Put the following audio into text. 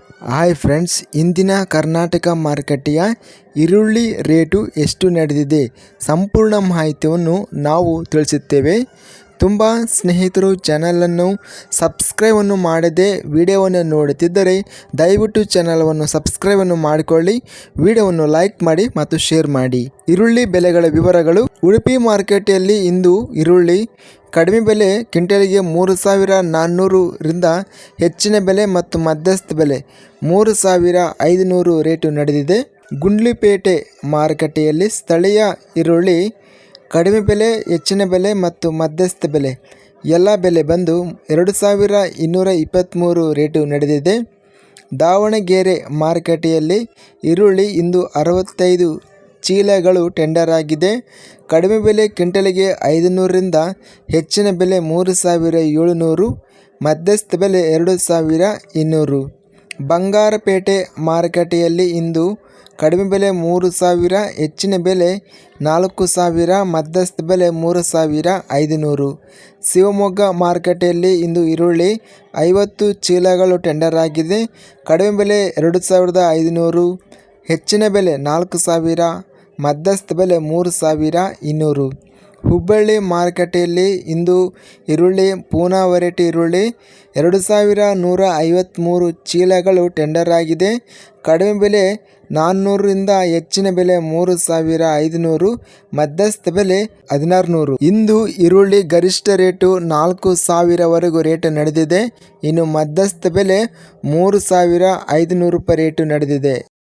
Hi friends ಇಂದಿನ ಕರ್ನಾಟಕ ಮಾರುಕಟ್ಟೆಯ ಈರುಳ್ಳಿ ರೇಟು ಎಷ್ಟು ನಡೆದಿದೆ? ಸಂಪೂರ್ಣ ಮಾಹಿತಿಯನ್ನು ನಾವು ತಿಳಿಸುತ್ತೇವೆ. ತುಂಬ ಸ್ನೇಹಿತರು ಚಾನಲನ್ನು ಸಬ್ಸ್ಕ್ರೈಬನ್ನು ಮಾಡದೆ ವಿಡಿಯೋವನ್ನು ನೋಡುತ್ತಿದ್ದರೆ ದಯವಿಟ್ಟು ಚಾನಲನ್ನು ಸಬ್ಸ್ಕ್ರೈಬನ್ನು ಮಾಡಿಕೊಳ್ಳಿ, ವಿಡಿಯೋವನ್ನು ಲೈಕ್ ಮಾಡಿ ಮತ್ತು ಶೇರ್ ಮಾಡಿ. ಈರುಳ್ಳಿ ಬೆಲೆಗಳ ವಿವರಗಳು. ಉಡುಪಿ ಮಾರುಕಟ್ಟೆಯಲ್ಲಿ ಇಂದು ಈರುಳ್ಳಿ ಕಡಿಮೆ ಬೆಲೆ, ಕ್ವಿಂಟಲಿಗೆ ಮೂರು ಸಾವಿರ ನಾನ್ನೂರರಿಂದ ಹೆಚ್ಚಿನ ಬೆಲೆ ಮತ್ತು ಮಧ್ಯಸ್ಥ ಬೆಲೆ, ಮೂರು ಸಾವಿರ ಐದುನೂರು ರೇಟು ನಡೆದಿದೆ. ಗುಂಡ್ಲಿಪೇಟೆ ಮಾರುಕಟ್ಟೆಯಲ್ಲಿ ಸ್ಥಳೀಯ ಈರುಳ್ಳಿ ಕಡಿಮೆ ಬೆಲೆ, ಹೆಚ್ಚಿನ ಬೆಲೆ ಮತ್ತು ಮಧ್ಯಸ್ಥ ಬೆಲೆ. ಎಲ್ಲ ಬೆಲೆ ಬಂದು ಎರಡು ಸಾವಿರ ಇನ್ನೂರ ಇಪ್ಪತ್ತ್ಮೂರು ರೇಟು ನಡೆದಿದೆ. ದಾವಣಗೆರೆ ಮಾರುಕಟ್ಟೆಯಲ್ಲಿ ಈರುಳ್ಳಿ ಇಂದು ಅರವತ್ತೈದು ಚೀಲಗಳು ಟೆಂಡರ್ ಆಗಿದೆ. ಕಡಿಮೆ ಬೆಲೆ ಕ್ವಿಂಟಲಿಗೆ ಐದುನೂರರಿಂದ ಹೆಚ್ಚಿನ ಬೆಲೆ ಮೂರು ಸಾವಿರ ಏಳುನೂರು, ಮಧ್ಯಸ್ಥ ಬೆಲೆ ಎರಡು ಸಾವಿರ ಇನ್ನೂರು. ಬಂಗಾರಪೇಟೆ ಮಾರುಕಟ್ಟೆಯಲ್ಲಿ ಇಂದು ಕಡಿಮೆ ಬೆಲೆ ಮೂರು ಸಾವಿರ, ಹೆಚ್ಚಿನ ಬೆಲೆ ನಾಲ್ಕು ಸಾವಿರ, ಮಧ್ಯಸ್ಥ ಬೆಲೆ ಮೂರು ಸಾವಿರ ಐದುನೂರು. ಶಿವಮೊಗ್ಗ ಮಾರುಕಟ್ಟೆಯಲ್ಲಿ ಇಂದು ಈರುಳ್ಳಿ ಐವತ್ತು ಚೀಲಗಳು ಟೆಂಡರ್ ಆಗಿದೆ. ಕಡಿಮೆ ಬೆಲೆ ಎರಡು ಸಾವಿರದ ಐದುನೂರು, ಹೆಚ್ಚಿನ ಬೆಲೆ ನಾಲ್ಕು ಸಾವಿರ, ಮಧ್ಯಸ್ಥ ಬೆಲೆ ಮೂರು ಸಾವಿರ ಇನ್ನೂರು. ಹುಬ್ಬಳ್ಳಿ ಮಾರುಕಟ್ಟೆಯಲ್ಲಿ ಇಂದು ಈರುಳ್ಳಿ, ಪೂನಾ ವೆರೈಟಿ ಈರುಳ್ಳಿ, ಎರಡು ಸಾವಿರ ನೂರ ಐವತ್ತ್ಮೂರು ಚೀಲಗಳು ಟೆಂಡರ್ ಆಗಿದೆ. ಕಡಿಮೆ ಬೆಲೆ ನಾನ್ನೂರರಿಂದ ಹೆಚ್ಚಿನ ಬೆಲೆ ಮೂರು ಸಾವಿರ ಐದುನೂರು, ಮಧ್ಯಸ್ಥ ಬೆಲೆ ಹದಿನಾರು ನೂರು ಇಂದು ಈರುಳ್ಳಿ ಗರಿಷ್ಠ ರೇಟು ನಾಲ್ಕು ಸಾವಿರವರೆಗೂ ರೇಟ್ ನಡೆದಿದೆ. ಇನ್ನು ಮಧ್ಯಸ್ಥ ಬೆಲೆ ಮೂರು ಸಾವಿರ ಐದುನೂರು ರೂಪಾಯಿ ರೇಟು ನಡೆದಿದೆ.